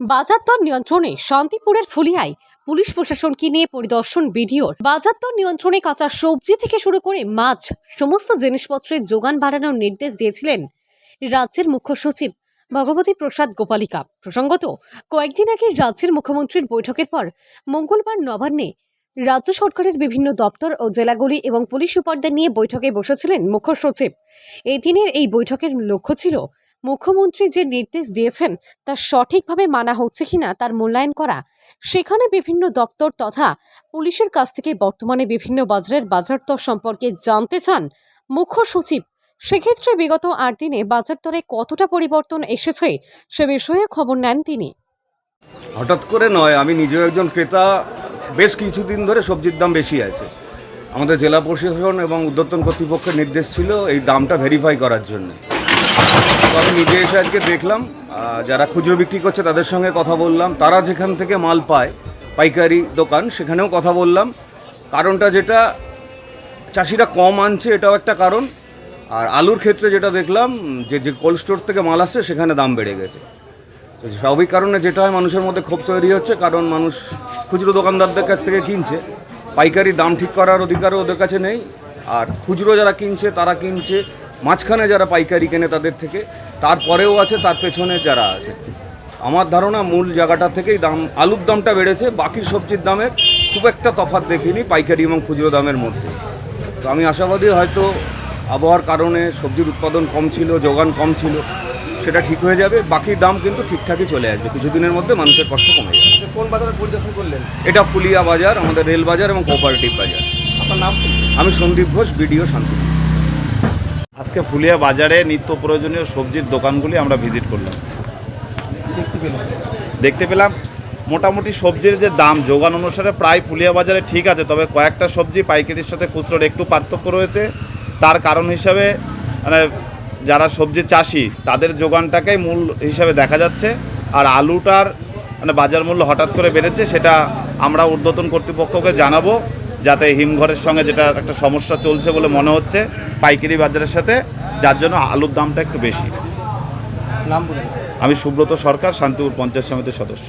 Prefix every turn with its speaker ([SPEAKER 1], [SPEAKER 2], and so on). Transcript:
[SPEAKER 1] বাজার দর নিয়ন্ত্রণে শান্তিপুরের ফুলিয়ায় পুলিশ প্রশাসনকে নিয়ে পরিদর্শন ভিডিওর বাজার দর নিয়ন্ত্রণে কাঁচা সবজি থেকে শুরু করে মাছ, সমস্ত জিনিসপত্রের যোগান বাড়ানোর নির্দেশ দিয়েছিলেন রাজ্যের মুখ্য সচিব ভগবতী প্রসাদ গোপালিকা। প্রসঙ্গত, কয়েকদিন আগে রাজ্যের মুখ্যমন্ত্রীর বৈঠকের পর মঙ্গলবার নবান্নে রাজ্য সরকারের বিভিন্ন দপ্তর ও জেলাগুলি এবং পুলিশ সুপারদের নিয়ে বৈঠকে বসেছিলেন মুখ্য সচিব। এই দিনের এই বৈঠকের লক্ষ্য ছিল মুখ্যমন্ত্রী যে নির্দেশ দিয়েছেন, তা সঠিকভাবে মানা হচ্ছে কিনা তার মূল্যায়ন করা, সেখানে বিভিন্ন দপ্তর তথা পুলিশের কাছ থেকে বর্তমানে বিভিন্ন বাজারের বাজার দর সম্পর্কে জানতে চান মুখ্য সচিব। সেক্ষেত্রে বিগত আট দিনে বাজার দরে কতটা পরিবর্তন এসেছে সে বিষয়ে খবর নেন তিনি।
[SPEAKER 2] হঠাৎ করে নয়, আমি নিজেও একজন ক্রেতা, বেশ কিছুদিন ধরে সবজির দাম বেশি আছে। আমাদের জেলা প্রশাসন এবং উদ্যোতন কর্তৃপক্ষের নির্দেশ ছিল এই দামটা ভেরিফাই করার জন্য। আমি নিজে এসে আজকে দেখলাম যারা খুচরো বিক্রি করছে তাদের সঙ্গে কথা বললাম। তারা যেখান থেকে মাল পায়, পাইকারি দোকান, সেখানেও কথা বললাম। কারণটা যেটা, চাষিরা কম আনছে এটাও একটা কারণ। আর আলুর ক্ষেত্রে যেটা দেখলাম, যে যে কোল্ড স্টোর থেকে মাল আসছে সেখানে দাম বেড়ে গেছে। তো স্বাভাবিক কারণে যেটা হয়, মানুষের মধ্যে ক্ষোভ তৈরি হচ্ছে, কারণ মানুষ খুচরো দোকানদারদের কাছ থেকে কিনছে। পাইকারি দাম ঠিক করার অধিকারও ওদের কাছে নেই। আর খুচরো যারা কিনছে, তারা কিনছে মাঝখানে যারা পাইকারি কেনে তাদের থেকে তারপরেও আছে তার পেছনে যারা আছে। আমার ধারণা মূল জায়গাটা থেকেই দাম আলুর দামটা বেড়েছে বাকি সবজির দামের খুব একটা তফাৎ দেখিনি পাইকারি এবং খুচরো দামের মধ্যে। তো আমি আশাবাদী হয়তো আবহাওয়ার কারণে সবজির উৎপাদন কম ছিল যোগান কম ছিল সেটা ঠিক হয়ে যাবে বাকি দাম কিন্তু ঠিকঠাকই চলে আসবে কিছুদিনের মধ্যে মানুষের কষ্ট কমে যাবে।
[SPEAKER 3] আপনি কোন বাজারে পরিদর্শন করলেন?
[SPEAKER 2] এটা ফুলিয়া বাজার আমাদের রেল বাজার এবং কোপারেটিভ বাজার।
[SPEAKER 3] আপনার নাম
[SPEAKER 2] আমি সন্দীপ ঘোষ বিডিও শান্তি
[SPEAKER 4] আজকে ফুলিয়া বাজারে নিত্য প্রয়োজনীয় সবজির দোকানগুলি আমরা ভিজিট করলাম।
[SPEAKER 3] দেখতে
[SPEAKER 4] পেলাম মোটামুটি সবজির যে দাম যোগান অনুসারে প্রায় ফুলিয়া বাজারে ঠিক আছে তবে কয়েকটা সবজি পাইকারির সাথে খুচরোর একটু পার্থক্য রয়েছে। তার কারণ হিসাবে মানে যারা সবজি চাষি তাদের যোগানটাকেই মূল হিসাবে দেখা যাচ্ছে। আর আলুটার মানে বাজার মূল্য হঠাৎ করে বেড়েছে সেটা আমরা ঊর্ধ্বতন কর্তৃপক্ষকে জানাব যাতে হিমঘরের সঙ্গে যেটা একটা সমস্যা চলছে বলে মনে হচ্ছে। পাইকারি বাজারের সাথে যার জন্য আলুর দামটা একটু বেশি। আমি সুব্রত সরকার শান্তিপুর পঞ্চায়েত সমিতির সদস্য।